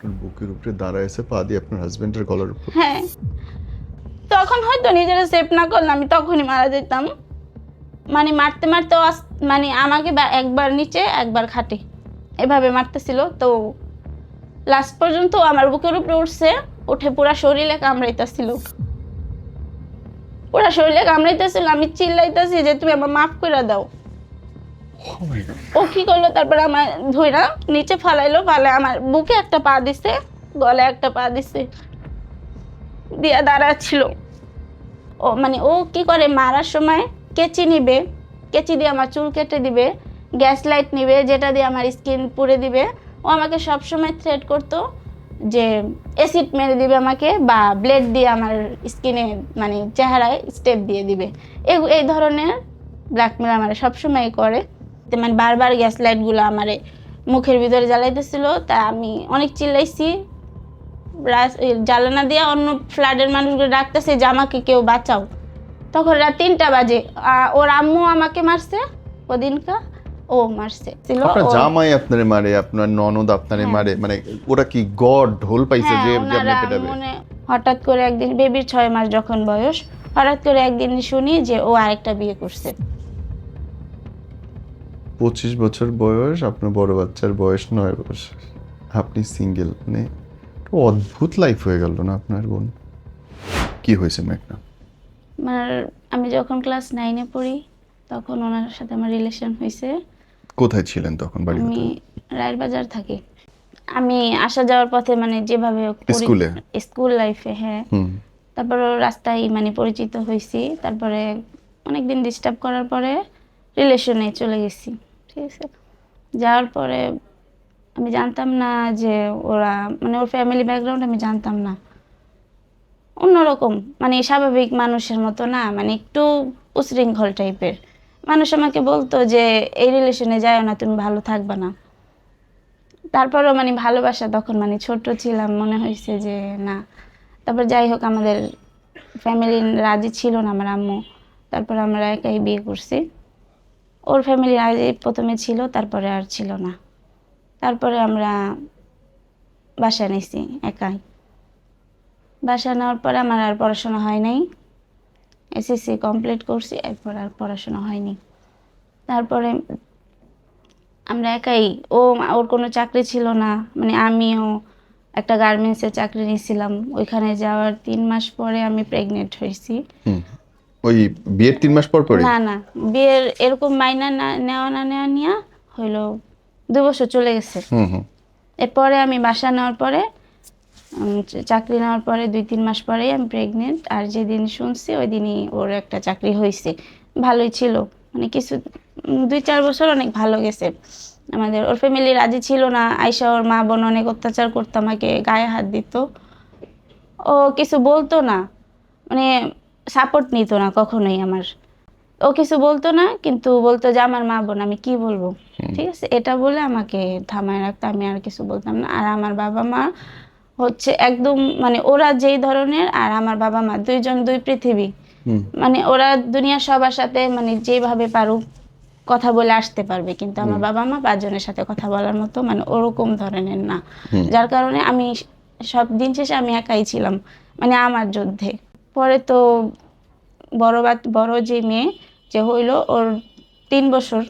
আপনার বুকের উপরে দাঁড়ায় এসে পা দিয়ে আপনার হাজবেন্ডের গলার উপর হ্যাঁ। তখন হয়তো নিজেরা সেভ না করলে আমি তখনই মারা যেতাম। মানে মারতে মারতে মানে আমাকে একবার নিচে, একবার খাটে। এভাবে মারতেছিল। তো লাস্ট পর্যন্ত আমার বুকের উপরে উঠছে। উঠে পুরা শরীরে কামড়াইতেছিল। পুরা শরীরে কামড়াইতেছিল। আমি চিল্লাইতেছি যে, তুমি আমার মাফ করে দাও. ও কি করল? তারপর আমার ধইরা নিচে ফালাইলো ফালে আমার বুকে একটা পা দিছে, গলায় একটা পা দিছে, দিয়া দাঁড়াচ্ছিল। ও মানে ও কি করে? মারার সময় কেচি নিবে, কেচি দিয়ে আমার চুল কেটে দিবে, গ্যাস লাইট নিবে, যেটা দিয়ে আমার স্কিন পুড়ে দিবে। ও আমাকে সব সময় থ্রেট করতো যে অ্যাসিড মেরে দিবে আমাকে বা ব্লেড দিয়ে আমার স্কিনে মানে চেহারায় স্টেপ দিয়ে দিবে। এই ধরনের ব্ল্যাকমেল আমার সবসময় করে। মানে বারবার গ্যাস লাইটগুলো আমারে মুখের ভিতরে জ্বালাইতেছিল তা আমি অনেক চিল্লাইছি। জ্বালানা দিয়ে অন্য ফ্ল্যাটের মানুষগুলো ডাকতেছে যে আমাকে কেউ বাঁচাও। তখন রাত তিনটা বাজে। ওর আম্মু আমাকে মারছে ওদিনকা ও মারছে। আপনার জামাই আপনারে মারে আপনার ননদ আপনারে হ্যাঁ। মারে মানে ওরা কি গড ঢোল পাইছে হ্যাঁ, যে যে আপনি পেটাবে? হঠাৎ করে একদিন বেবির ছয় মাস যখন বয়স হঠাৎ করে একদিন শুনি যে ও আরেকটা বিয়ে করছে। পঁচিশ বছর বয়স আপনার বড় বাচ্চার বয়স নয় বছর। আপনি সিঙ্গেল মানে অদ্ভুত লাইফ হয়ে গেল না আপনার বোন? কি হয়েছে মেঘনা? আমার আমি যখন ক্লাস নাইনে পড়ি তখন ওনার সাথে আমার রিলেশন হয়েছে। কোথায় ছিলেন তখন বাড়ি আমি রায়ের বাজার থাকি। আমি আসা যাওয়ার পথে মানে যেভাবে স্কুলে? স্কুল লাইফে হ্যাঁ। তারপর রাস্তায় মানে পরিচিত হয়েছি। তারপরে অনেকদিন ডিস্টার্ব করার পরে রিলেশনে চলে গেছি। ঠিক আছে। যাওয়ার পরে আমি জানতাম না যে ওরা মানে ওর ফ্যামিলি ব্যাকগ্রাউন্ড আমি জানতাম না। অন্যরকম মানে স্বাভাবিক মানুষের মতো না মানে একটু উশৃঙ্খল টাইপের। মানুষ আমাকে বলতো যে, এই রিলেশনে যায় না, তুমি ভালো থাকবে না। তারপরও মানে ভালোবাসা তখন মানে ছোট ছিলাম, মনে হয়েছে যে না। তারপর যাই হোক, আমাদের ফ্যামিলি রাজি ছিল না আমার আম্মু। তারপর আমরা একাই বিয়ে করছি। ওর ফ্যামিলি আগে প্রথমে ছিল, তারপরে আর ছিল না। তারপরে আমরা বাসা নিছি একাই। বাসা নেওয়ার পরে আমার আর পড়াশোনা হয় নাই। এসএসসি কমপ্লিট করছি, এরপর আর পড়াশোনা হয়নি। তারপরে আমরা একাই, ও ওর কোনো চাকরি ছিল না মানে আমিও একটা গার্মেন্টসে চাকরি নিয়েছিলাম। ওইখানে যাওয়ার তিন মাস পরে আমি প্রেগনেন্ট হয়েছি। ওই বিয়ের তিন মাস পর পরে না না। বিয়ের এরকম মাইনা না নেওয়া না নেওয়া নিয়ে হইল দু বছর চলে গেছে। হুম হুম। এরপরে আমি বাসা নেওয়ার পরে চাকরি নেওয়ার পরে দুই তিন মাস পরেই আমি প্রেগনেন্ট আর যেদিন শুনছি ওই দিনই ওর একটা চাকরি হয়েছে ভালোই ছিল। মানে কিছু দুই চার বছর অনেক ভালো গেছে। আমাদের ওর ফ্যামিলি রাজি ছিল না। আয়সা ওর মা বোন অনেক অত্যাচার করতো আমাকে গায়ে হাত দিত। ও কিছু বলতো না। মানে সাপোর্ট নিত না কখনোই আমার। ও কিছু বলতো না কিন্তু বলতো যে আমার মা বোন আমি কি বলব? ঠিক আছে? এটা বলে আমাকে থামায় রাখতো আমি আর কিছু বলতাম না। আর আমার বাবা মা হচ্ছে একদম মানে ওরা যেই ধরনের আর আমার বাবা মা দুইজন দুই পৃথিবী। মানে ওরা দুনিয়ার সবার সাথে মানে যেভাবে পারুক কথা বলে আসতে পারবে কিন্তু আমার বাবা মা পাঁচজনের সাথে কথা বলার মতো মানে ওরকম ধরনের না। যার কারণে আমি সব দিন শেষে আমি একাই ছিলাম মানে আমার যুদ্ধে। পরে তো বড় বা বড় যে মেয়ে যে হইল ওর তিন বছর।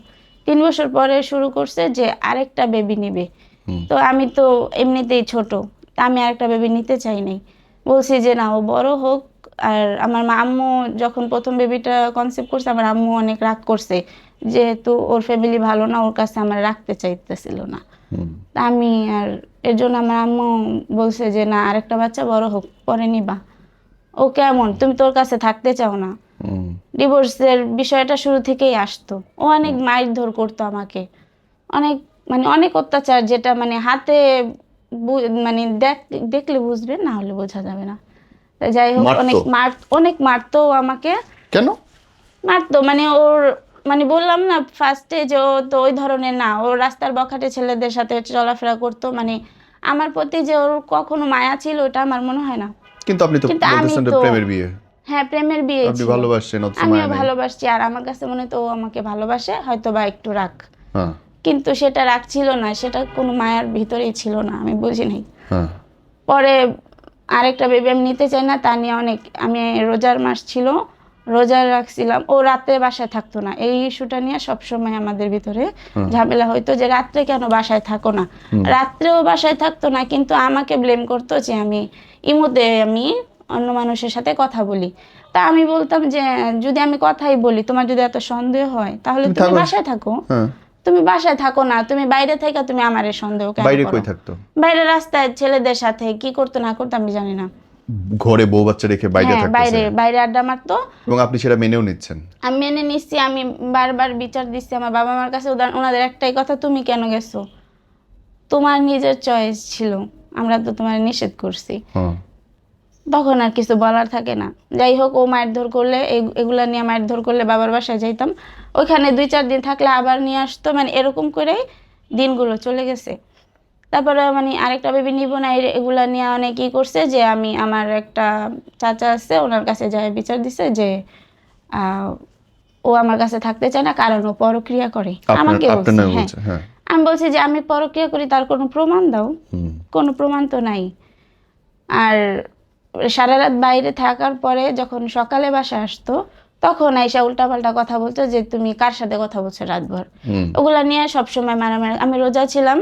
তিন বছর পরে শুরু করছে যে আরেকটা বেবি নেবে। তো আমি তো এমনিতেই ছোট তা আমি আরেকটা বেবি নিতে চাই নাই। বলছি যে না ও বড় হোক আর আমার মা আম্মু যখন প্রথম বেবিটা কনসেপ্ট করছে আমার আম্মু অনেক রাগ করছে। যেহেতু ওর ফ্যামিলি ভালো না ওর কাছে আমার রাখতে চাইতেছিল না। আমি আর এর জন্য আমার আম্মু বলছে যে না আরেকটা বাচ্চা বড় হোক পরে নিবা। ও কেমন? তুমি তোর কাছে থাকতে চাও না। ডিভোর্সের বিষয়টা শুরু থেকেই আসতো। ও অনেক মারধর করতো আমাকে। অনেক মানে অনেক অত্যাচার যেটা মানে হাতে মানে দেখ- দেখলে বুঝবে না হলে বোঝা যাবে না। যাই হোক অনেক মার অনেক মারতো ও আমাকে। কেন? মারতো মানে ওর মানে বললাম না ফার্স্টে যে ও তো ওই ধরনের না। ও রাস্তার বখাটে ছেলেদের সাথে চলাফেরা করতো। মানে আমার প্রতি যে ওর কখনো মায়া ছিল ওটা আমার মনে হয় না। কিন্তু আপনি তো বলতেছেন প্রেমের বিয়ে। হ্যাঁ প্রেমের বিয়ে আপনি অথচ আমিও ভালোবাসছি আর আমার কাছে মনে তো আমাকে ভালোবাসে হয়তো বা একটু রাখ। হ্যাঁ। কিন্তু সেটা রাগ ছিল না সেটা কোনো মায়ার ভিতরেই ছিল না আমি বুঝি নাই। হ্যাঁ। পরে আরেকটা বেবি আমি নিতে চাই না তা নিয়ে অনেক আমি রোজার মাস ছিল রোজা রাখছিলাম ও রাতে বাসায় থাকতো না। এই ইস্যুটা নিয়ে সবসময় আমাদের ভিতরে ঝামেলা হইতো যে রাত্রে কেন বাসায় থাকো না? রাত্রেও বাসায় থাকতো না কিন্তু আমাকে ব্লেম করতো যে আমি ইমুতে আমি অন্য মানুষের সাথে কথা বলি। তা আমি বলতাম যে যদি আমি কথাই বলি তোমার যদি এত সন্দেহ হয় তাহলে তুমি বাসায় থাকো। হ্যাঁ। তুমি বাসায় থাকো না তুমি বাইরে থেকে তুমি আমারে সন্দেহ কেন বাইরে কই থাকতো? বাইরে রাস্তায় ছেলেদের সাথে কি করতো না করতো আমি জানি না। ঘরে বউ বাচ্চা রেখে বাইরে হ্যাঁ বাইরে বাইরে আড্ডা মারতো। এবং আপনি সেটা মেনেও নিচ্ছেন? আমি মেনে নিচ্ছি আমি বারবার বিচার দিচ্ছি আমার বাবা মার কাছে ওনাদের একটাই কথা তুমি কেন গেছো? তোমার নিজের চয়েস ছিল। আমরা তো তোমার নিষেধ করছি। হ্যাঁ। তখন আর কিছু বলার থাকে না। যাই হোক ও মায়ের ধর করলে এগুলা নিয়ে মায়ের ধর করলে বাবার বাসায় যাইতাম। ওইখানে দুই চার দিন থাকলে আবার নিয়ে আসতো মানে এরকম করেই দিনগুলো চলে গেছে। তারপরে মানে আরেকটা বেবি নিব না এগুলা নিয়ে অনেক ই করছে যে আমি আমার একটা চাচা আছে ওনার কাছে যায় বিচার দিছে যে আহ, ও আমার কাছে থাকতে চায় না কারণ ও পরক্রিয়া করে। আমাকে বলছে, হ্যাঁ। আমি বলছি যে আমি পরক্রিয়া করি তার কোনো প্রমাণ দাও। কোনো প্রমাণ তো নাই। আর সারা রাত বাইরে থাকার পরে যখন সকালে বাসা আসতো তখন আইসা উল্টাপাল্টা কথা বলতো যে তুমি কার সাথে কথা বলছো রাতভর? ওগুলা নিয়ে সবসময় মারামারি। আমি রোজা ছিলাম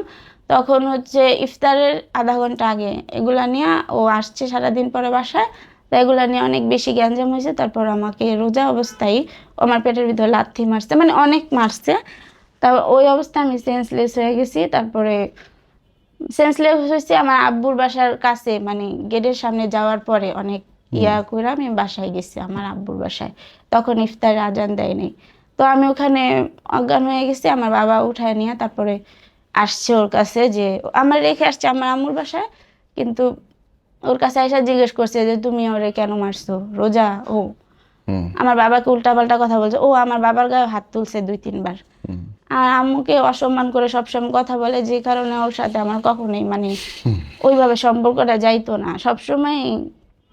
তখন হচ্ছে ইফতারের আধা ঘণ্টা আগে এগুলা নিয়ে ও আসছে সারাদিন পরে বাসায় তো এগুলা নিয়ে অনেক বেশি গ্যাঞ্জাম হয়েছে। তারপর আমাকে রোজা অবস্থায় আমার পেটের ভিতরে লাথি মারছে মানে অনেক মারছে। তা ওই অবস্থায় আমি সেন্সলেস হয়ে গেছি তারপরে সেন্সলেস হয়েছে আমার আব্বুর বাসার কাছে মানে গেটের সামনে যাওয়ার পরে অনেক ইয়া করে আমি বাসায় গেছি আমার আব্বুর বাসায়। তখন ইফতার আজান দেয়নি তো আমি ওখানে অজ্ঞান হয়ে গেছি আমার বাবা উঠায় নিয়ে তারপরে আসছে ওর কাছে যে আমার রেখে আসছে আমার আম্মুর বাসায় কিন্তু ওর কাছে এসে জিজ্ঞেস করছে যে তুমি ওরে কেন মারছো? রোজা? ও? আমার বাবাকে উল্টাপাল্টা কথা বলছে। ও আমার বাবার গায়ে হাত তুলছে দুই তিনবার। আর আম্মুকে অসম্মান করে সবসময় কথা বলে যে কারণে ওর সাথে আমার কখনোই মানে ওইভাবে সম্পর্কটা যাইতো না। সবসময়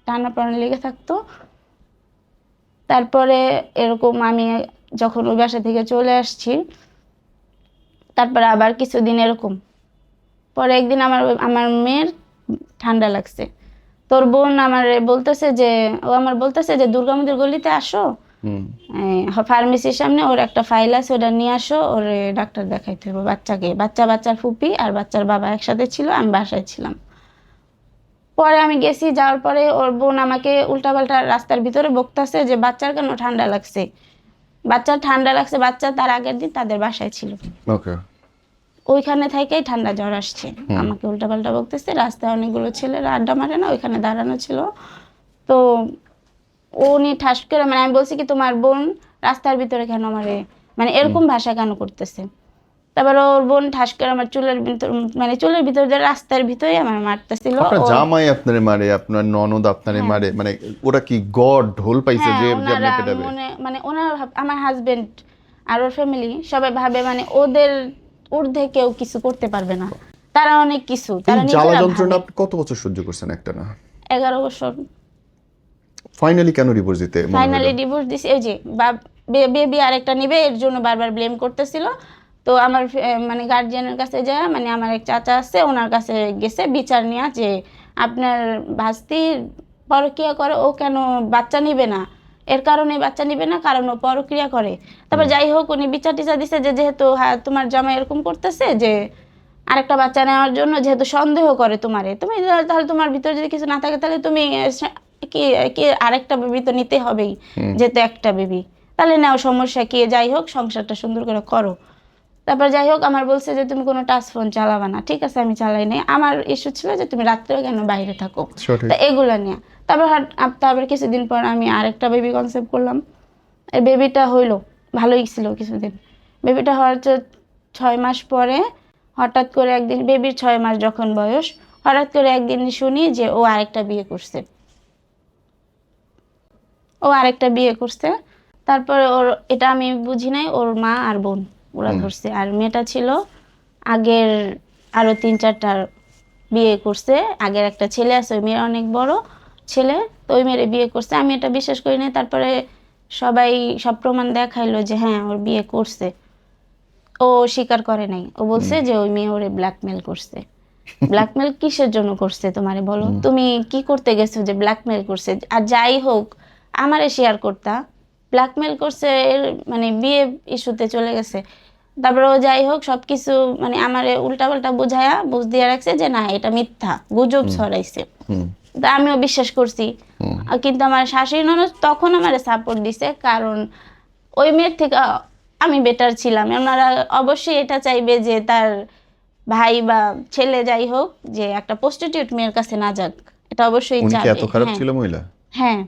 টানা প্রাণে লেগে থাকতো। তারপরে এরকম আমি যখন ওই বাসা থেকে চলে আসছি তারপরে আবার কিছুদিন এরকম। পরে একদিন আমার আমার মেয়ের ঠান্ডা লাগছে। তোর বোন আমার বলতেছে যে ও আমার বলতেছে যে দুর্গা মন্দির গলিতে আসো। ফার্মেসির সামনে ওর একটা ফাইল আছে ওটা নিয়ে আসো ওর ডাক্তার দেখাইতে হবে। বাচ্চাকে বাচ্চা বাচ্চার ফুপি আর বাচ্চার বাবা একসাথে ছিল আমি বাসায় ছিলাম। পরে আমি গেছি যাওয়ার পরে ওর বোন আমাকে উল্টাপাল্টা রাস্তার ভিতরে বকতাছে যে বাচ্চার কেন ঠান্ডা লাগছে? বাচ্চার ঠান্ডা লাগছে বাচ্চা তার আগের দিন তাদের বাসায় ছিল। ওকে। ওইখানে থেকেই ঠান্ডা জ্বর আসছে। আমাকে উল্টাপাল্টা বকতেছে রাস্তায় অনেকগুলো ছেলেরা আড্ডা মারে না ওইখানে দাঁড়ানো ছিল। তো উনি ঠাস করে মানে আমি বলছি কি তোমার বোন রাস্তার ভিতরে কেন আমারে মানে এরকম ভাষা কেন করতেছে? তারপর ওর বোন ঠাস করে আমার চুলের ভিতর মানে চুলের ভিতর দিয়ে রাস্তার ভিতরে আমার মারতেছিল। আপনার জামাই আপনারে মারে আপনার ননদ আপনারে মারে মানে ওরা কি গড ঢোল পাইছে হ্যাঁ, যে যে আপনি পেটাবে? মনে মানে ওনার আমার হাজবেন্ড আর ওর ফ্যামিলি সবাই ভাবে মানে ওদের ঊর্ধ্বে কেউ কিছু করতে পারবে না। তারা অনেক কিছু তারা জ্বালা যন্ত্রণা আপনি কত বছর সহ্য করছেন একটা না এগারো বছর। ফাইনালি কেন ডিভোর্স দিতে ফাইনালি ডিভোর্স দিছে এই যে বেবি আরেকটা নিবে এর জন্য বারবার ব্লেম করতেছিল। তো আমার মানে গার্জিয়ানের কাছে যায় মানে আমার এক চাচা আছে ওনার কাছে গেছে বিচার নেওয়া যে আপনার ভাস্তি পরক্রিয়া করে ও কেন বাচ্চা নিবে না? এর কারণে বাচ্চা নিবে না কারণ ও পরক্রিয়া করে। তারপর যাই হোক উনি বিচার টিচার দিছে যে যেহেতু হ্যাঁ তোমার জামাই এরকম করতেছে যে আরেকটা বাচ্চা নেওয়ার জন্য যেহেতু সন্দেহ করে তোমারে তুমি তাহলে তোমার ভিতরে যদি কিছু না থাকে তাহলে তুমি কি কি আরেকটা বেবি তো নিতে হবেই যেহেতু একটা বেবি। তাহলে নাও সমস্যা কি যাই হোক সংসারটা সুন্দর করে করো। তারপর যাই হোক আমার বলছে যে তুমি কোনো টাচ ফোন চালাবা না ঠিক আছে আমি চালাই নাই। আমার ইস্যু ছিল যে তুমি রাত্রেও কেন বাইরে থাকো? তা এগুলা নিয়ে। তারপর তারপর কিছুদিন পর আমি আরেকটা বেবি কনসেপ্ট করলাম। এই বেবিটা হইল ভালোই ছিল কিছুদিন। বেবিটা হওয়ার ছয় মাস পরে হঠাৎ করে একদিন বেবির ছয় মাস যখন বয়স হঠাৎ করে একদিন শুনি যে ও আরেকটা বিয়ে করছে। ও আরেকটা বিয়ে করছে। তারপরে ওর এটা আমি বুঝি নাই ওর মা আর বোন ওরা ধরছে। আর মেয়েটা ছিল আগের আরও তিন চারটা বিয়ে করছে। আগের একটা ছেলে আছে ওই মেয়ের অনেক বড় ছেলে তো ওই মেয়ের বিয়ে করছে। আমি এটা বিশ্বাস করি না তারপরে সবাই সব প্রমাণ দেখাইলো যে হ্যাঁ ওর বিয়ে করছে। ও স্বীকার করে নাই। ও বলছে যে ওই মেয়ে ওরে ব্ল্যাকমেল করছে। ব্ল্যাকমেল কিসের জন্য করছে তোমারে বলো? তুমি কি করতে গেছো যে ব্ল্যাকমেল করছে? আর যাই হোক আমারে শেয়ার করতা। ব্ল্যাকমেল করছে মানে বিয়ে ইস্যুতে চলে গেছে। তারপরে ও যাই হোক সবকিছু মানে আমারে উল্টাপাল্টা বোঝায়া বুঝ দিয়ে রাখছে যে না এটা মিথ্যা গুজব ছড়াইছে। তা আমিও বিশ্বাস করছি। কিন্তু আমার শাশুড়ি ননদ তখন আমার সাপোর্ট দিছে কারণ ওই মেয়ের থেকে আমি বেটার ছিলাম। ওনারা অবশ্যই এটা চাইবে যে তার ভাই বা ছেলে যাই হোক যে একটা প্রস্টিটিউট মেয়ের কাছে না যাক এটা অবশ্যই চাবে। এত খারাপ হ্যাঁ। ছিল মহিলা? হ্যাঁ।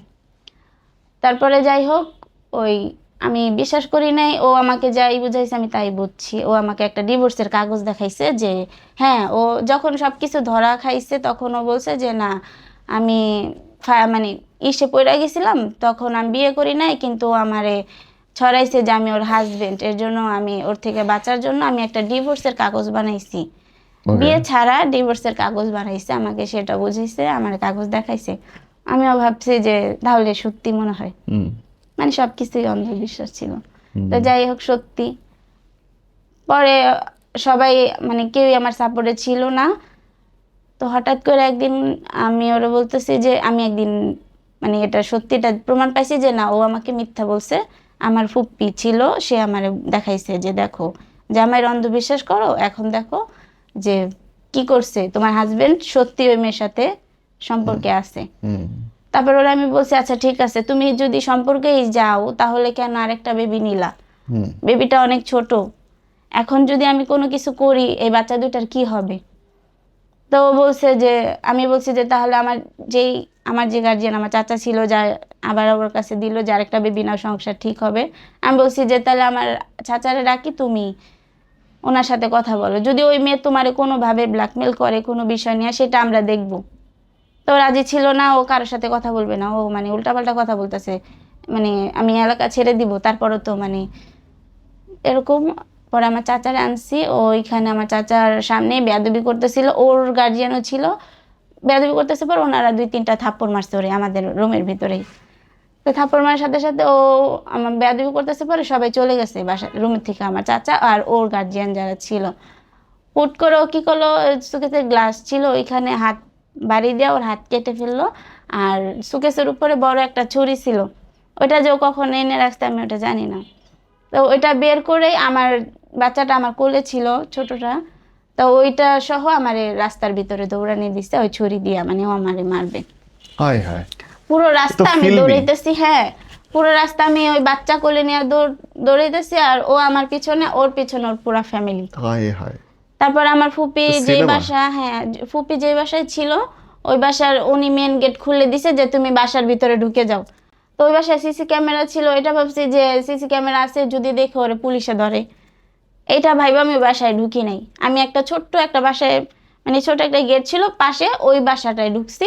তারপরে যাই হোক ওই আমি বিশ্বাস করি নাই ও আমাকে যাই বুঝাইছে আমি তাই বুঝছি। ও আমাকে একটা ডিভোর্সের কাগজ দেখাইছে যে হ্যাঁ ও যখন সব কিছু ধরা খাইছে তখন ও বলছে যে না আমি মানে ইসে পড়ে গেছিলাম তখন আমি বিয়ে করি নাই কিন্তু আমারে ছড়াইছে যে আমি ওর হাজবেন্ড এর জন্য আমি ওর থেকে বাঁচার জন্য আমি একটা ডিভোর্সের কাগজ বানাইছি। বিয়ে ছাড়া ডিভোর্সের কাগজ বানাইছে আমাকে সেটা বুঝাইছে আমার কাগজ দেখাইছে। আমিও ভাবছি যে তাহলে সত্যি মনে হয়। মানে সব কিছুই অন্ধবিশ্বাস ছিল। তো যাই হোক সত্যি। পরে সবাই মানে কেউই আমার সাপোর্টে ছিল না। তো হঠাৎ করে একদিন আমি ওরা বলতেছি যে আমি একদিন মানে এটা সত্যিটা প্রমাণ পাইছি যে না ও আমাকে মিথ্যা বলছে। আমার ফুপ্পি ছিল সে আমার দেখাইছে যে দেখো যে আমার অন্ধবিশ্বাস করো এখন দেখো যে কি করছে তোমার হাজবেন্ড সত্যি ওই মেয়ের সাথে সম্পর্কে আছে। হুম। তারপর ওরা আমি বলছি আচ্ছা ঠিক আছে তুমি যদি সম্পর্কেই যাও তাহলে কেন আরেকটা বেবি নিলা? হুম। বেবিটা অনেক ছোট। এখন যদি আমি কোনো কিছু করি এই বাচ্চা দুইটার কি হবে? তো ও বলছে যে, আমি বলছি যে, তাহলে আমার যেই, আমার যে গার্জিয়ান আমার চাচা ছিল, যা আবার ওর কাছে দিল যে, আরেকটা বেবি নাও, সংসার ঠিক হবে। আমি বলছি যে, তাহলে আমার চাচারে ডাকি তুমি। ওনার সাথে কথা বলো। যদি ওই মেয়ে তোমারে কোনোভাবে ব্ল্যাকমেল করে, কোনো বিষয় নিয়ে, সেটা আমরা দেখব। তো রাজি ছিল না, ও কারোর সাথে কথা বলবে না। ও মানে উল্টাপাল্টা কথা বলতেছে। মানে আমি এলাকা ছেড়ে দিব, তারপরও তো মানে এরকম পরে আমার চাচারে আনছি, ওইখানে আমার চাচার সামনে বেয়াদবি করতেছিল, ওর গার্জিয়ানও ছিল। বেয়াদবি করতেছে পর ওনারা দুই তিনটা থাপ্পড় মারছে ওরে আমাদের রুমের ভিতরেই। তো থাপ্পড় মারার সাথে সাথে ও আমার বেয়াদবি করতেছে পরে সবাই চলে গেছে বাসা রুমের থেকে আমার চাচা আর ওর গার্জিয়ান যারা ছিল। হুট করে ও কী করল সুকেসের গ্লাস ছিল, ওইখানে হাত বাড়ি দিয়ে ওর হাত কেটে ফেলল। আর সুকেসের উপরে বড় একটা ছুরি ছিল। ওইটা যে ও কখন এনে রাখছে আমি ওটা জানি না। তো ওইটা বের করেই আমার বাচ্চাটা আমার কোলে ছিল ছোটটা। তো ওইটা সহ আমার রাস্তার ভিতরে দৌড়ানি দিচ্ছে ওই ছুরি দিয়া মানে ও আমারে মারবে। হায় হায়। পুরো রাস্তা আমি দৌড়াইতেছি হ্যাঁ। পুরো রাস্তা আমি ওই বাচ্চা কোলে নিয়ে দৌড় দৌড়াইতেছি আর ও আমার পিছনে ওর পিছনে ওর পুরা ফ্যামিলি হায় হায়। তারপর আমার ফুপি যে বাসা হ্যাঁ ফুপি যে বাসায় ছিল ওই বাসার উনি মেন গেট খুলে দিছে যে তুমি বাসার ভিতরে ঢুকে যাও। তো ওই বাসায় সিসি ক্যামেরা ছিল এটা ভাবছি যে সিসি ক্যামেরা আছে যদি দেখে ওরে পুলিশে ধরে। এটা ভাইবা আমি বাসায় ঢুকি নাই। আমি একটা ছোট্ট একটা বাসায় মানে ছোট একটা গেট ছিল পাশে ওই বাসাটায় ঢুকছি।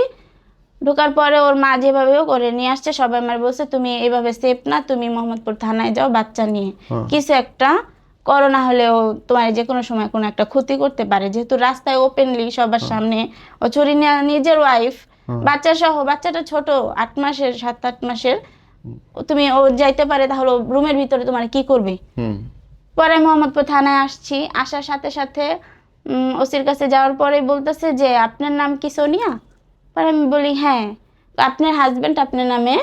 ঢোকার পরে ওর মা যেভাবে করে নিয়ে আসছে সবাই আমার বলছে তুমি এইভাবে সেফ না তুমি মোহাম্মদপুর থানায় যাও বাচ্চা নিয়ে। হ্যাঁ। কিছু একটা করো না হলে ও তোমার যে কোনো সময় কোনো একটা ক্ষতি করতে পারে। যেহেতু রাস্তায় ওপেনলি সবার সামনে ও চুরি নিজের ওয়াইফ হ্যাঁ। বাচ্চা সহ বাচ্চাটা ছোট আট মাসের সাত আট মাসের। তুমি ও যাইতে পারে তাহলে রুমের ভিতরে তোমার কি করবে? পরে মোহাম্মদপুর থানায় আসছি আসার সাথে সাথে ওসির কাছে যাওয়ার পরে বলতেছে যে আপনার নাম কি সোনিয়া? পরে আমি বলি হ্যাঁ আপনার হাজবেন্ড আপনার নামে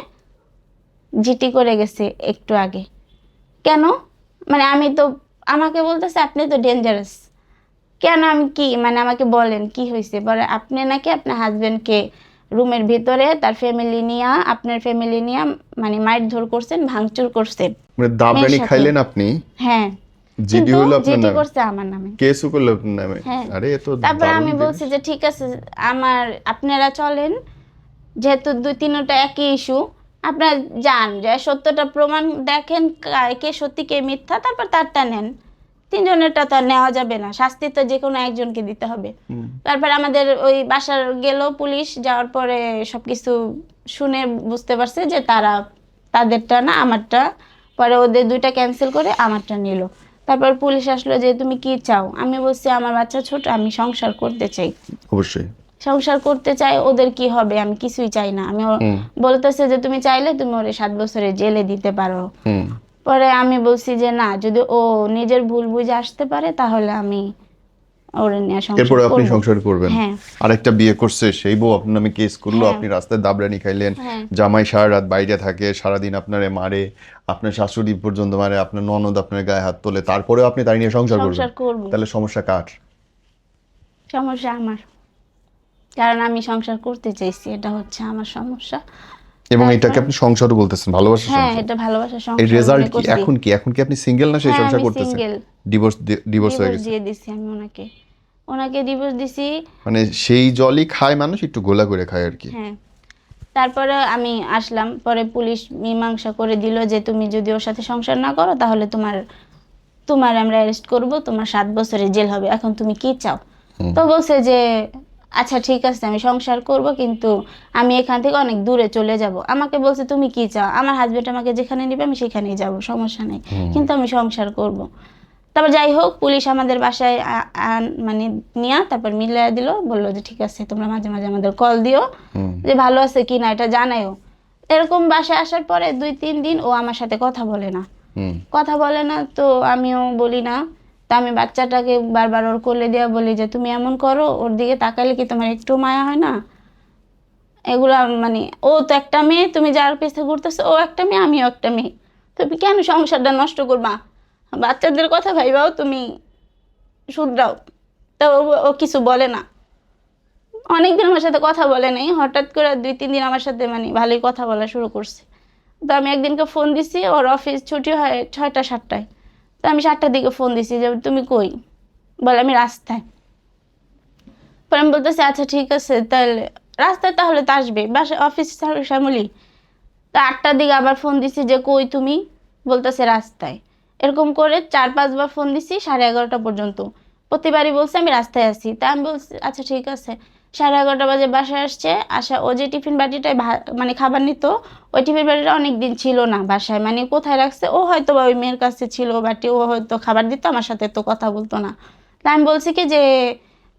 জিটি করে গেছে একটু আগে। কেন? মানে আমি তো আমাকে বলতেছে আপনি তো ডেঞ্জারাস কেন আমি কি মানে আমাকে বলেন কি হয়েছে পরে আপনি নাকি আপনার হাজবেন্ডকে রুমের ভিতরে তার ফ্যামিলি নিয়ে আপনার ফ্যামিলি নিয়ে মানে মাইট মারধর করছেন ভাঙচুর করছেন। মানে দাবরানি খাইলেন আপনি? হ্যাঁ। জিডি হলো আপনার নামে? করছে আমার নামে। কেসও করল আপনার নামে? হ্যাঁ। আরে তো তারপরে আমি বলছি যে ঠিক আছে আমার আপনারা চলেন। যেহেতু দুই তিনটা একই ইস্যু আপনারা যান। যে সত্যটা প্রমাণ দেখেন কে সত্যি কে মিথ্যা তারপর তারটা নেন। তিনজনেরটা তো আর নেওয়া যাবে না। শাস্তি তো যে কোনো একজনকে দিতে হবে। তারপর আমাদের ওই বাসার গেল পুলিশ যাওয়ার পরে সবকিছু শুনে বুঝতে পারছে যে তারা তাদেরটা না আমারটা। পরে ওদের দুইটা ক্যান্সেল করে আমারটা নিল। তারপর পুলিশ আসলো যে তুমি কি চাও? আমি বলছি আমার বাচ্চা ছোট আমি সংসার করতে চাই। অবশ্যই। সংসার করতে চাই ওদের কি হবে? আমি কিছুই চাই না। আমি বলতেছে যে তুমি চাইলে তুমি ওরে সাত বছরে জেলে দিতে পারো। পরে আমি বলছি যে না যদি ও নিজের ভুল বুঝে আসতে পারে তাহলে আমি ওরে নিয়ে সংসার এরপরে আপনি সংসার করবেন। হ্যাঁ। আরেকটা বিয়ে করছে সেই বউ আপনার নামে কেস করল হ্যাঁ। আপনি রাস্তায় দাবরানি খাইলেন। হ্যাঁ। জামাই সারা রাত বাইরে থাকে সারাদিন আপনারে মারে আপনার শাশুড়ি পর্যন্ত মারে আপনার ননদ আপনার গায়ে হাত তোলে তারপরেও আপনি তাই নিয়ে সংসার করবেন। তাহলে সমস্যা কার? সমস্যা আমার। কারণ আমি সংসার করতে চাইছি এটা হচ্ছে আমার সমস্যা। এবং এটাকে আপনি সংসারও বলতেছেন ভালোবাসা হ্যাঁ এটা ভালোবাসা এই সংসার রেজাল্ট কি? এখন কি? এখন কি আপনি সিঙ্গেল না সেই হ্যাঁ, সংসার করতেছেন? single। ডিভোর্স ডিভোর্স হয়ে গেছে। দিয়ে দিছি আমি ওনাকে। ওনাকে ডিভোর্স দিছি। মানে সেই জলই খায় মানুষ একটু গোলা করে খায় আর কি। হ্যাঁ। তারপরে আমি আসলাম পরে পুলিশ মীমাংসা করে দিল যে তুমি যদি ওর সাথে সংসার না করো তাহলে তোমার তোমার আমরা অ্যারেস্ট করব তোমার সাত বছরের জেল হবে। এখন তুমি কি চাও? তো বলছে যে আচ্ছা ঠিক আছে আমি সংসার করব কিন্তু আমি এখান থেকে অনেক দূরে চলে যাব। আমাকে বলছে তুমি কি চাও? আমার হাজবেন্ড আমাকে যেখানে নিবে আমি সেখানেই যাব সমস্যা নেই। কিন্তু আমি সংসার করব। তারপর যাই হোক পুলিশ আমাদের বাসায় মানে নিয়ে তারপর মিলিয়ে দিল বলল যে ঠিক আছে তোমরা মাঝে মাঝে আমাদের কল দিও। যে ভালো আছে কি না এটা জানাইও এরকম বাসায় আসার পরে দুই তিন দিন ও আমার সাথে কথা বলে না। কথা বলে না তো আমিও বলি না। তা আমি বাচ্চাটাকে বারবার ওর কোলে দেওয়া বলি যে, তুমি এমন করো, ওর দিকে তাকালে কি তোমার একটু মায়া হয় না? এগুলা মানে ও তো একটা মেয়ে, তুমি যার পিছনে ঘুরতেছো, ও একটা মেয়ে, আমিও একটা মেয়ে। তুমি কেন সংসারটা নষ্ট করবা? বাচ্চাদের কথা ভাইবাও তুমি শুধরাও। তো ও- কিছু বলে না। অনেকদিন আমার সাথে কথা বলে নাই, হঠাৎ করে দুই, তিন দিন আমার সাথে মানে ভালোই কথা বলা শুরু করছে। তো আমি একদিনকে ফোন দিছি, ওর অফিস ছুটি হয় ছয়টা, সাতটায়। তো আমি সাতটার দিকে ফোন দিছি যে, তুমি কই? বলে, আমি রাস্তায়। পরে আমি বলতেছি আচ্ছা ঠিক আছে, তাহলে রাস্তায় তাহলে তো আসবে। বাসা অফিস শ্যামলি তা আটটার দিকে আবার ফোন দিছি যে, কই তুমি? বলতেছে, রাস্তায়। এরকম করে চার পাঁচবার ফোন দিছি, সাড়ে এগারোটা পর্যন্ত। প্রতিবারই বলছে, আমি রাস্তায় আছি। তা আমি বলছি আচ্ছা ঠিক আছে। সাড়ে এগারোটা বাজে বাসায় আসছে, আসা, ও যে টিফিন বাটিটায় মানে খাবার নিত, ওই টিফিন বাটিটা অনেক দিন ছিল না বাসায়। মানে কোথায় রাখছে? ও হয়তো বা ওই মেয়ের কাছে ছিল, বাটি ও হয়তো খাবার দিত, আমার সাথে তো কথা বলতো না। তা আমি বলছি কি যে,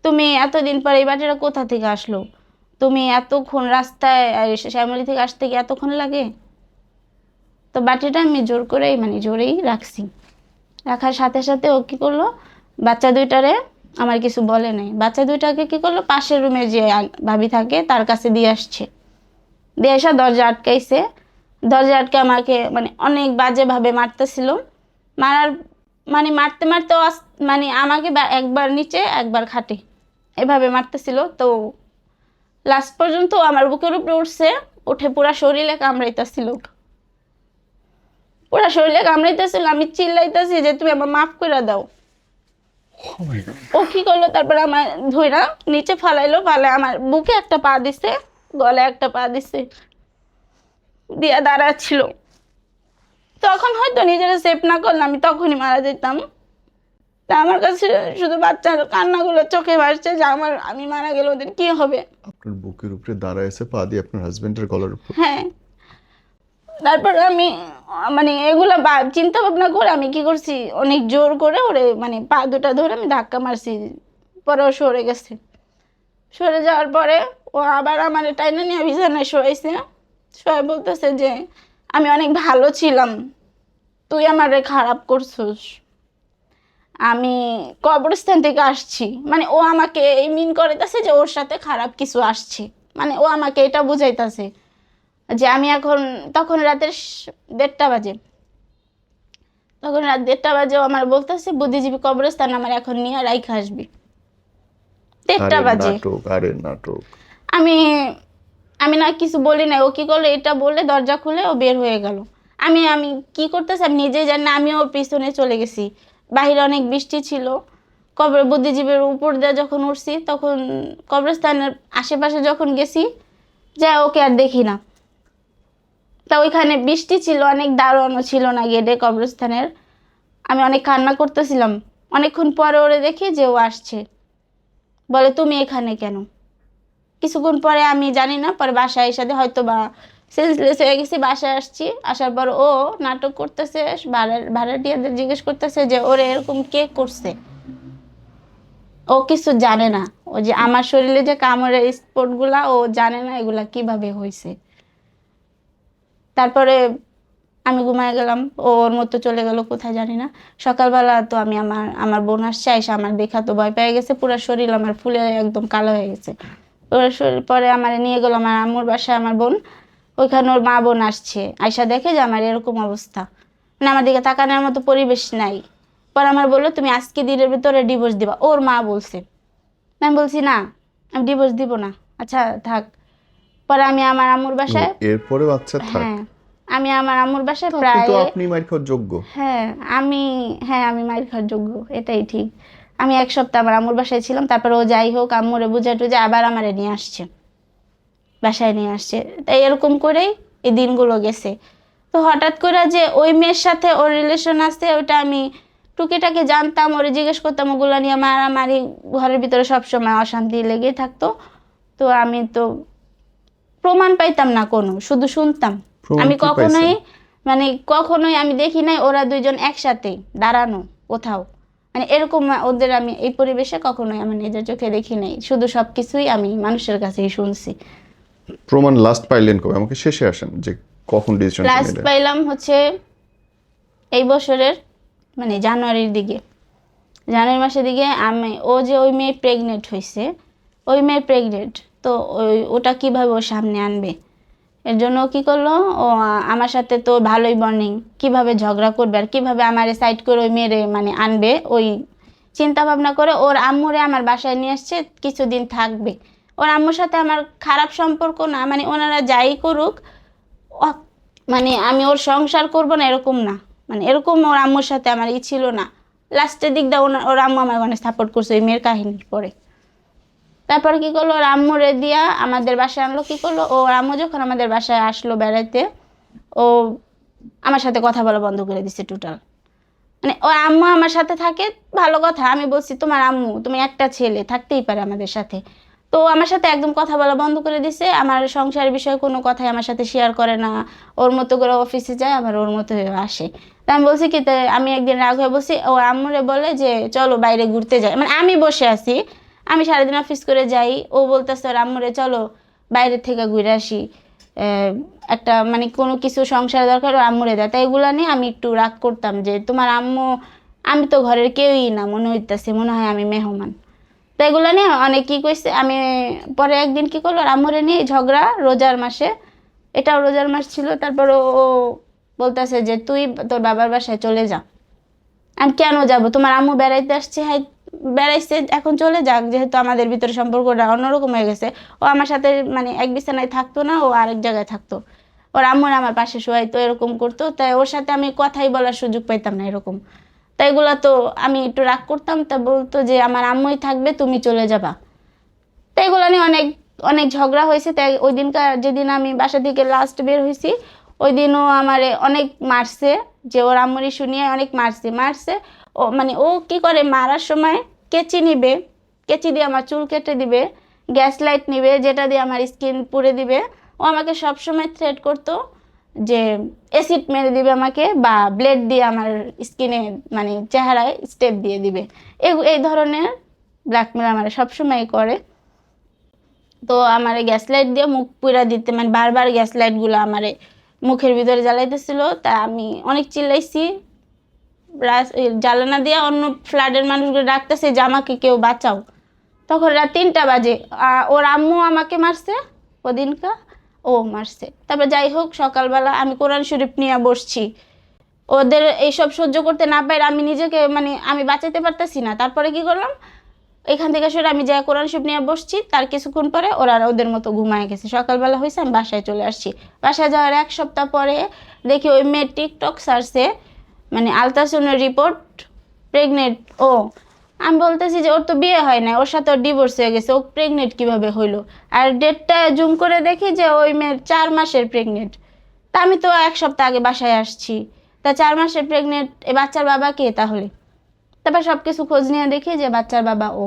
তুমি এতদিন পরে এই বাটিটা কোথা থেকে আসলো? তুমি এতক্ষণ রাস্তায় শ্যামলি থেকে আসতে কি এতক্ষণ লাগে? তো বাটিটা আমি জোর করেই মানে জোরেই রাখছি। রাখার সাথে সাথে ও কী করল? বাচ্চা দুইটারে আমার কিছু বলে নাই। বাচ্চা দুইটাকে কি করল? পাশের রুমে যে ভাবি থাকে, তার কাছে দিয়ে আসছে। দিয়ে এসে দরজা আটকাইছে। দরজা আটকে আমাকে মানে অনেক বাজেভাবে মারতেছিল। মারার মানে মারতে মারতে মানে আমাকে একবার নিচে, একবার খাটে। এভাবে মারতেছিল। তো লাস্ট পর্যন্ত আমার বুকের উপরে উঠছে। উঠে পুরা শরীরে কামড়াইতেছিল। পুরা শরীরে কামড়াইতেছিল। আমি চিল্লাইতেছি যে, তুমি আমার মাফ করে দাও। ও কি করল? তারপর আমার ধইরা নিচে ফালাইলো ফালে আমার বুকে একটা পা দিছে গলায় একটা পা দিছে দিয়া দাঁড়াচ্ছিল। তখন হয়তো নিজেরা সেভ না করলে আমি তখনই মারা যেতাম। তা আমার কাছে শুধু বাচ্চার কান্নাগুলো চোখে ভাসছে যে আমার আমি মারা গেলে ওদের কি হবে? আপনার বুকের উপরে দাঁড়ায় আছে পা দিয়ে আপনার হাজবেন্ডের গলার উপর। হ্যাঁ। তারপর আমি মানে এগুলো চিন্তা ভাবনা করে আমি কি করছি, অনেক জোর করে ওরে মানে পা দুটা ধরে আমি ধাক্কা মারছি, পরে ও সরে গেছে। সরে যাওয়ার পরে ও আবার আমার টাইনা নিয়ে বিছানায় শোয়াইছে। শোয়া বলতেছে যে, আমি অনেক ভালো ছিলাম, তুই আমারে খারাপ করছিস। আমি কবরস্থান থেকে আসছি। মানে ও আমাকে এই মিন করিতেছে যে, ওর সাথে খারাপ কিছু আসছে। মানে ও আমাকে এটা বুঝাইতেছে। যে আমি এখন তখন রাতের দেড়টা বাজে। তখন রাত দেড়টা বাজে ও আমার বলতেছে বুদ্ধিজীবী কবরস্থান আমার এখন নিয়ে রাইখা আসবি। দেড়টা বাজে। নাটক আরে নাটক। আমি আমি না কিছু বলি না ও কি করল এটা বলে দরজা খুলে ও বের হয়ে গেল। আমি আমি কি করতেছি? আমি নিজেই জানি না আমিও ওর পিছনে চলে গেছি। বাইরে অনেক বৃষ্টি ছিল। কবর বুদ্ধিজীবীর উপর দিয়ে যখন উঠছি তখন কবরস্থানের আশেপাশে যখন গেছি যা ওকে আর দেখি না। তা ওইখানে বৃষ্টি ছিল, অনেক দারুণও ছিল না গেটে কবরস্থানের। আমি অনেক কান্না করতেছিলাম। অনেকক্ষণ পরে ওরে দেখি যে ও আসছে। বলে, তুমি এখানে কেন? কিছুক্ষণ পরে আমি জানি না, পরে বাসায় সাথে হয়তো বা সেন্সলেস হয়ে গেছি, বাসায় আসছি। আসার পর ও নাটক করতেছে ভাড়া ভাড়াটিয়াদের জিজ্ঞেস করতেছে যে ওরে এরকম কে করছে? ও কিছু জানে না। ও যে আমার শরীরে যে কামড়ের স্পটগুলা, ও জানে না এগুলা কীভাবে হয়েছে তারপরে আমি ঘুমায় গেলাম। ও ওর মতো চলে গেল কোথায় জানি না। সকালবেলা তো আমি আমার আমার বোন আসছে, এসে আমার দেখা তো ভয় পেয়ে গেছে। পুরো শরীর আমার ফুলে একদম কালো হয়ে গেছে। ওর শরীর পরে আমার নিয়ে গেলো আমার আম্মুর বাসায় আমার বোন। ওইখানে ওর মা বোন আসছে। আয়সা দেখে যে আমার এরকম অবস্থা। মানে আমার দিকে তাকানোর মতো পরিবেশ নাই। পরে আমার বলল, তুমি আজকে দিনের ভিতরে ডিভোর্স দিবা। ওর মা বলছে। আমি বলছি, না, আমি ডিভোর্স দিব না। আচ্ছা থাক। পরে আমি আমার আম্মুর বাসায় এরপরে বাচ্চা থাক। হ্যাঁ আমি আমার আম্মুর বাসায় প্রায় তো আপনি মার খাওয়ার যোগ্য। হ্যাঁ আমি হ্যাঁ আমি মায়ের খাওয়ার যোগ্য এটাই ঠিক। আমি এক সপ্তাহ আমার আম্মুর বাসায় ছিলাম তারপর ও যাই হোক আম্মুরে বুঝে টুঝে আবার আমারে নিয়ে আসছে। বাসায় নিয়ে আসছে। তাই এরকম করেই এই দিনগুলো গেছে। তো হঠাৎ করে যে ওই মেয়ের সাথে ওর রিলেশন আছে ওটা আমি টুকিটাকে জানতাম ওরে জিজ্ঞেস করতাম ওগুলো নিয়ে মারামারি ঘরের ভিতরে সবসময় অশান্তি লেগেই থাকতো। তো আমি তো প্রমাণ পাইতাম না কোনো শুধু শুনতাম। আমি কখনোই মানে কখনোই আমি দেখি নাই ওরা দুইজন একসাথে দাঁড়ানো কোথাও। মানে এরকম ওদের আমি এই পরিবেশে কখনোই আমি নিজের চোখে দেখি নাই শুধু সব কিছুই আমি মানুষের কাছেই শুনছি। প্রমাণ লাস্ট পাইলেন কবে? আমাকে শেষে আসেন যে কখন ডিসিশন লাস্ট পাইলাম হচ্ছে এই বছরের মানে জানুয়ারির দিকে। জানুয়ারি মাসের দিকে আমি ও যে ওই মেয়ে প্রেগনেন্ট হয়েছে ওই মেয়ে প্রেগনেন্ট তো ওটা কীভাবে ও সামনে আনবে? এর জন্য কি করল? ও আমার সাথে তো ভালোই বর্নিং কীভাবে ঝগড়া করবে আর কীভাবে আমারে সাইড করে ওই মেয়েরে মানে আনবে? ওই চিন্তা ভাবনা করে ওর আম্মুরে আমার বাসায় নিয়ে আসছে, কিছুদিন থাকবে। ওর আম্মুর সাথে আমার খারাপ সম্পর্ক না মানে ওনারা যাই করুক মানে আমি ওর সংসার করব না এরকম না। মানে এরকম ওর আম্মুর সাথে আমার ই ছিল না। লাস্টের দিক দিয়ে ওর আম্মু আমার অনেক সাপোর্ট করছে ওই মেয়ের কাহিনীর পরে। তারপর কি করল? ওর আম্মুরে দিয়া আমাদের বাসায় আনলো, কি করল? ও ওর আম্মু যখন আমাদের বাসায় আসলো বেড়াইতে, ও আমার সাথে কথা বলা বন্ধ করে দিছে টোটাল মানে ওর আম্মু আমার সাথে থাকে, ভালো কথা, আমি বলছি, তোমার আম্মু, তুমি একটা ছেলে, থাকতেই পারে আমাদের সাথে। তো আমার সাথে একদম কথা বলা বন্ধ করে দিছে, আমার সংসারের বিষয়ে কোনো কথাই আমার সাথে শেয়ার করে না। ওর মতো করে অফিসে যায়, আবার ওর মতো হয়ে আসে। তা আমি বলছি কি আমি একদিন রাগ হয়ে বসি ও আম্মুরে বলে যে, চলো বাইরে ঘুরতে যাই। মানে আমি বসে আছি আমি সারাদিন অফিস করে যাই। ও বলতেছে ওর আম্মুরে চলো বাইরে থেকে ঘুরে আসি। একটা মানে কোনো কিছু সংসার দরকার, ও আম্মুরে দেয়। তাই এগুলো নিয়ে আমি একটু রাগ করতাম যে, তোমার আম্মু, আমি তো ঘরের কেউই না, মনে হইতেছে, মনে হয় আমি মেহমান। তো এগুলো নিয়ে অনেক কী কইছে। আমি পরে একদিন কি করল আম্মুরে নিয়ে ঝগড়া রোজার মাসে। এটাও রোজার মাস ছিল, তারপর ও ও বলতেছে যে, তুই তোর বাবার বাসায় চলে যা। আমি কেন যাব? তোমার আম্মু বেড়াইতে আসছে, হাই বেড়াইছে, এখন চলে যাক, যেহেতু আমাদের ভিতরে সম্পর্কটা অন্যরকম হয়ে গেছে। ও আমার সাথে মানে এক বিছানায় থাকতো না, ও আরেক জায়গায় থাকতো। ওর আম্মুর আমার পাশে শোয়াইতো, এরকম করতো। তাই ওর সাথে আমি কথাই বলার সুযোগ পাইতাম না এরকম। তাই এগুলো তো আমি একটু রাগ করতাম, তা বলতো যে, আমার আম্মুই থাকবে, তুমি চলে যাবা। তাই এগুলো নিয়ে অনেক অনেক ঝগড়া হয়েছে। তাই ওই দিনকার, যেদিন আমি বাসা থেকে লাস্ট বের হয়েছি, ওই দিনও আমার অনেক মারছে, যে ওর আম্মুরি শুনিয়ে অনেক মারছে মারছে। ও মানে ও কি করে, মারার সময় কেচি নিবে, কেচি দিয়ে আমার চুল কেটে দিবে, গ্যাস লাইট নিবে, যেটা দিয়ে আমার স্কিন পুড়ে দিবে। ও আমাকে সবসময় থ্রেট করতো যে অ্যাসিড মেরে দিবে আমাকে বা ব্লেড দিয়ে আমার স্কিনে মানে চেহারায় স্টেপ দিয়ে দিবে। এই এই ধরনের ব্ল্যাকমেল আমার সবসময় করে। তো আমার গ্যাস লাইট দিয়ে মুখ পুরা দিতে মানে বারবার গ্যাস লাইটগুলো আমার মুখের ভিতরে জ্বালাইতেছিল। তা আমি অনেক চিল্লাইছি। জ্বালানা দিয়ে অন্য ফ্ল্যাটের মানুষগুলো ডাকতেছে যে আমাকে কেউ বাঁচাও। তখন রাত তিনটা বাজে। ওর আম্মু আমাকে মারছে, ওদিনকা ও মারছে। তারপর যাই হোক, সকালবেলা আমি কোরআন শরীফ নিয়ে বসছি। ওদের এইসব সহ্য করতে না পারে আমি নিজেকে মানে আমি বাঁচাতে পারতেছি না। তারপরে কি করলাম? এখান থেকে সরে আমি যা কোরআন শরীফ নিয়ে বসছি। তার কিছুক্ষণ পরে ওরা ওদের মতো ঘুমায় গেছে। সকালবেলা হয়েছে আমি বাসায় চলে আসছি। বাসায় যাওয়ার এক সপ্তাহ পরে দেখি ওই মেয়ে টিকটক সার্চে মানে আলট্রাসাউন্ডের রিপোর্ট প্রেগনেন্ট ও আমি বলতেছি যে ওর তো বিয়ে হয় না ওর সাথে ওর ডিভোর্স হয়ে গেছে ও প্রেগনেন্ট কীভাবে হইল? আর ডেটটা জুম করে দেখি যে ওই মেয়ের চার মাসের প্রেগনেন্ট তা আমি তো এক সপ্তাহ আগে বাসায় আসছি। তা চার মাসের প্রেগনেন্ট এ বাচ্চার বাবা কে তাহলে? তারপর সব কিছু খোঁজ নিয়ে দেখি যে বাচ্চার বাবা ও।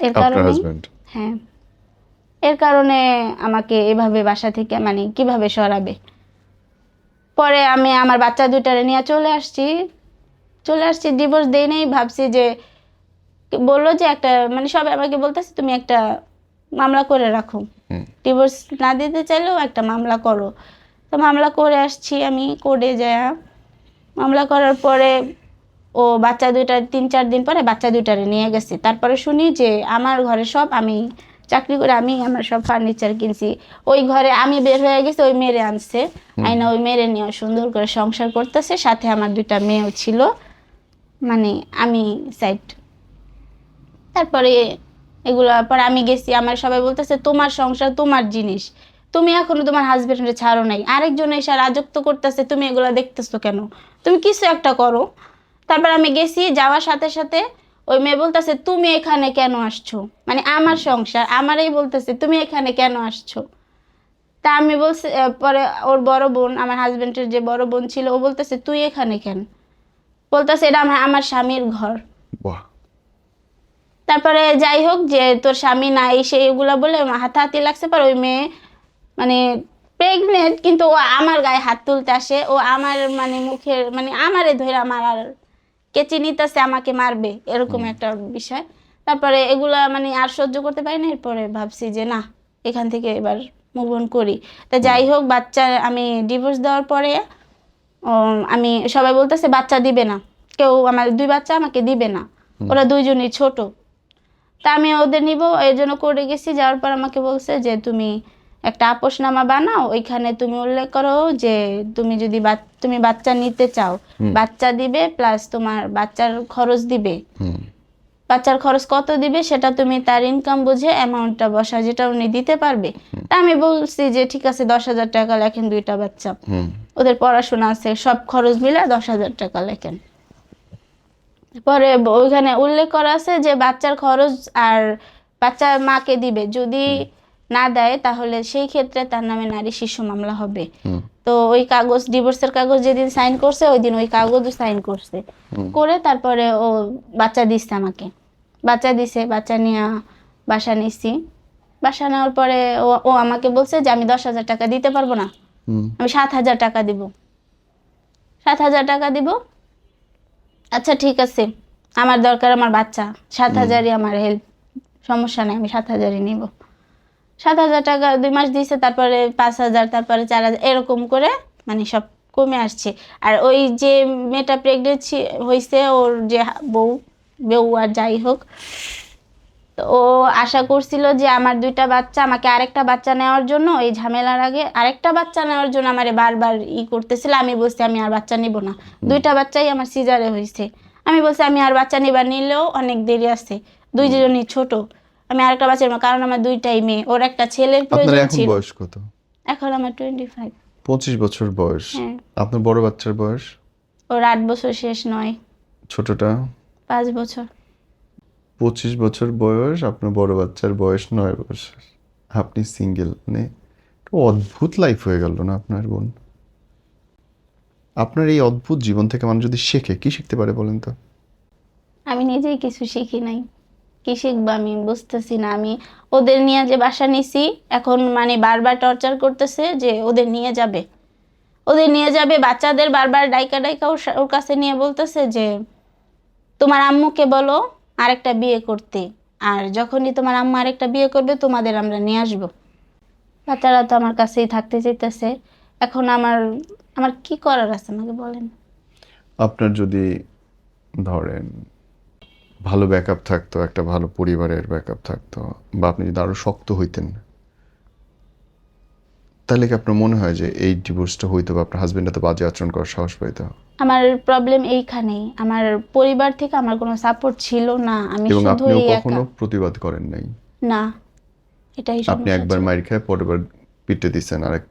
এর কারণে হ্যাঁ। এর কারণে আমাকে এভাবে বাসা থেকে মানে কীভাবে সরাবে? পরে আমি আমার বাচ্চা দুইটারে নিয়ে চলে আসছি। চলে আসছি ডিভোর্স দেই নেই ভাবছি যে বলল যে একটা মানে সবাই আমাকে বলতেছে তুমি একটা মামলা করে রাখো। ডিভোর্স না দিতে চাইলেও একটা মামলা করো। তো মামলা করে আসছি আমি কোর্টে যায়। মামলা করার পরে ও বাচ্চা দুইটা তিন চার দিন পরে বাচ্চা দুইটারে নিয়ে গেছে। তারপরে শুনি যে আমার ঘরে সব আমি চাকরি করে আমি আমার সব ফার্নিচার কিনছি। ওই ঘরে আমি বের হয়ে গেছি ওই মেরে আনছে। আইনা ওই মেরে নিয়ে সুন্দর করে সংসার করতেছে সাথে আমার দুইটা মেয়েও ছিল। মানে আমি সাইড তারপরে এগুলো পর আমি গেছি আমার সবাই বলতেছে তোমার সংসার তোমার জিনিস। তুমি এখনও তোমার হাজবেন্ডে ছাড়ো নাই। আরেকজন এসে রাজত্ব করতেছে তুমি এগুলো দেখতেছো কেন? তুমি কিছু একটা করো। তারপর আমি গেছি যাওয়ার সাথে সাথে ওই মেয়ে বলতেছে তুমি এখানে কেন আসছো? মানে আমার সংসার আমারই বলতেছে তুমি এখানে কেন আসছো? তা আমি বলছি পরে ওর বড় বোন আমার হাজবেন্ডের যে বড় বোন ছিল ও বলতেছে তুই এখানে কেন? বলতেছে এটা আমার আমার স্বামীর ঘর। তারপরে যাই হোক যে তোর স্বামী নাই সে এগুলা বলে হাতাহাতি লাগছে পর ওই মেয়ে মানে প্রেগনেন্ট কিন্তু ও আমার গায়ে হাত তুলতে আসে ও আমার মানে মুখের মানে আমারে ধরে আমার আর কেচি নিতেছে আমাকে মারবে এরকম একটা বিষয়। তারপরে এগুলা মানে আর সহ্য করতে পারি না এরপরে ভাবছি যে না এখান থেকে এবার মুভ অন করি। তা যাই হোক বাচ্চা আমি ডিভোর্স দেওয়ার পরে আমি সবাই বলতেছে বাচ্চা দিবে না। কেউ আমার দুই বাচ্চা আমাকে দিবে না। ওরা দুইজনই ছোট। তা আমি ওদের নিব এর জন্য করে গেছি। যাওয়ার পর আমাকে বলছে যে তুমি একটা আপোষনামা বানাও ওইখানে তুমি উল্লেখ করো যে তুমি যদি তুমি বাচ্চা নিতে চাও বাচ্চা দিবে প্লাস তোমার বাচ্চার খরচ দিবে। বাচ্চার খরচ কত দিবে সেটা তুমি তার ইনকাম বুঝে অ্যামাউন্টটা বসা যেটা উনি দিতে পারবে। তা আমি বলছি যে ঠিক আছে দশ হাজার টাকা লেখেন দুইটা বাচ্চা। ওদের পড়াশোনা আছে সব খরচ মিলে দশ হাজার টাকা লেখেন। পরে ওইখানে উল্লেখ করা আছে যে বাচ্চার খরচ আর বাচ্চার মাকে দিবে। যদি না দেয় তাহলে সেই ক্ষেত্রে তার নামে নারী শিশু মামলা হবে। তো ওই কাগজ ডিভোর্সের কাগজ যেদিন সাইন করছে ওই দিন ওই কাগজও সাইন করছে। করে তারপরে ও বাচ্চা দিচ্ছে আমাকে। বাচ্চা দিছে বাচ্চা নিয়ে বাসা নিছি বাসা নেওয়ার পরে ও ও আমাকে বলছে যে আমি দশ হাজার টাকা দিতে পারব না। আমি সাত হাজার টাকা দিব। সাত হাজার টাকা দিব। আচ্ছা ঠিক আছে। আমার দরকার আমার বাচ্চা। সাত হাজারই আমার হেল্প সমস্যা নেই আমি সাত হাজারই নিব। সাত হাজার টাকা দুই মাস দিয়েছে তারপরে পাঁচ হাজার তারপরে চার হাজার এরকম করে মানে সব কমে আসছে। আর ওই যে মেয়েটা প্রেগনেন্ট হয়েছে ওর যে বউ বউ আর যাই হোক। তো ও আশা করছিল যে আমার দুইটা বাচ্চা আমাকে আরেকটা বাচ্চা নেওয়ার জন্য এই ঝামেলার আগে আরেকটা বাচ্চা নেওয়ার জন্য আমারে বারবার ই করতেছিল। আমি বলছি আমি আর বাচ্চা নিব না। দুইটা বাচ্চাই আমার সিজারে হয়েছে আমি বলছি আমি আর বাচ্চা নিবার নিলেও অনেক দেরি আছে। দুইজনই ছোট। আমি আরেকটা বাচ্চা নেব কারণ আমার দুইটাই মেয়ে। ওর একটা ছেলের আপনার প্রয়োজন এখন ছিল। বয়স কত? এখন আমার টোয়েন্টি ফাইভ পঁচিশ বছর বয়স। হ্যাঁ। আপনার বড় বাচ্চার বয়স? ওর আট বছর শেষ নয়। ছোটটা? পাঁচ বছর। পঁচিশ বছর বয়স আপনার বড় বাচ্চার বয়স নয় বছর। আপনি সিঙ্গেল মানে একটা অদ্ভুত লাইফ হয়ে গেল না আপনার বোন? আপনার এই অদ্ভুত জীবন থেকে মানুষ যদি শেখে কি শিখতে পারে বলেন তো? আমি নিজেই কিছু শিখি নাই। কি শিখব আমি বুঝতেছি না। আমি ওদের নিয়ে যে বাসা নিছি, এখন মানে বারবার টর্চার করতেছে যে ওদের নিয়ে যাবে। ওদের নিয়ে যাবে, বাচ্চাদের বারবার ডাইকা ডাইকা ওর কাছে নিয়ে বলতেছে যে, তোমার আম্মুকে বলো আরেকটা বিয়ে করতে। আর যখনই তোমার আম্মু আরেকটা বিয়ে করবে, তোমাদের আমরা নিয়ে আসব। বাচ্চারা তো আমার কাছেই থাকতে চাইতেছে। এখন আমার আমার কি করার আছে আমাকে বলেন। আপনার যদি ধরেন ভালো ব্যাকআপ থাকতো একটা ভালো পরিবারের ব্যাকআপ থাকতো বা আপনি যদি আরও শক্ত হইতেন। তাহলে কি আপনার মনে হয় যে এই ডিভোর্সটা হইতো বা আপনার হাজবেন্ড এত বাজে আচরণ করার সাহস পাইতো? আমার প্রবলেম এইখানেই। আমার পরিবার থেকে আমার কোনো সাপোর্ট ছিল না। আমি এবং শুধু আপনিও এই একা। কখনো প্রতিবাদ করেন নাই? না। এটাই আপনি সমস্যা একবার ছিল। মাইর খায় পরেরবার পিটে দিচ্ছেন আরেক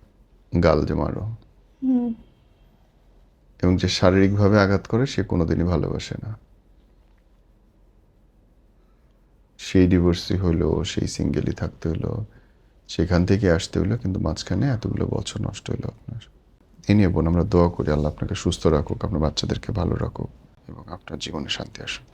গাল যে মারো। হুম, এবং যে শারীরিকভাবে আঘাত করে সে কোনোদিনই ভালোবাসে না। সেই ডিভোর্সই হলো, সেই সিঙ্গেলই থাকতে হলো, সেখান থেকে আসতে হলো, কিন্তু মাঝখানে এতগুলো বছর নষ্ট হলো আপনার। এ নিয়ে বোন, আমরা দোয়া করি, আল্লাহ আপনাকে সুস্থ রাখুক, আপনার বাচ্চাদেরকে ভালো রাখুক এবং আপনার জীবনে শান্তি আসুক।